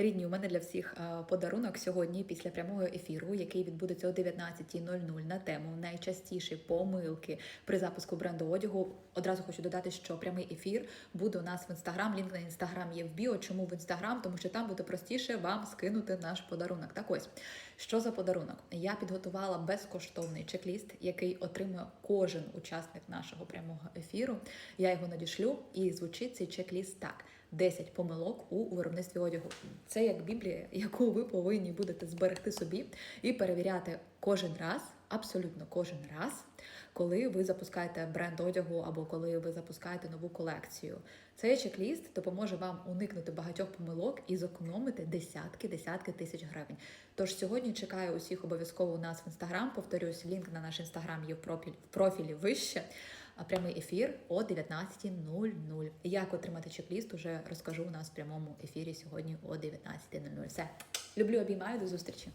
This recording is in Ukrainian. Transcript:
Рідні, у мене для всіх е, подарунок сьогодні після прямого ефіру, який відбудеться о 19.00 на тему найчастіші помилки при запуску бренду одягу. Одразу хочу додати, що прямий ефір буде у нас в інстаграм. Лінк на інстаграм є в біо. Чому в інстаграм? Тому що там буде простіше вам скинути наш подарунок. Так ось що за подарунок? Я підготувала безкоштовний чек-ліст, який отримує кожен учасник нашого прямого ефіру. Я його надішлю, і звучить цей чек-ліст так: 10 помилок у виробництві одягу. Це як біблія, яку ви повинні будете зберегти собі і перевіряти кожен раз, абсолютно кожен раз, коли ви запускаєте бренд одягу або коли ви запускаєте нову колекцію. Цей чек-ліст допоможе вам уникнути багатьох помилок і зекономити десятки, десятки тисяч гривень. Тож сьогодні чекаю усіх обов'язково у нас в інстаграм. Повторюсь, лінк на наш інстаграм є в профілі вище. Прямий ефір о 19.00. Як отримати чек-ліст, уже розкажу у нас в прямому ефірі сьогодні о 19.00. Все люблю, обіймаю до зустрічі.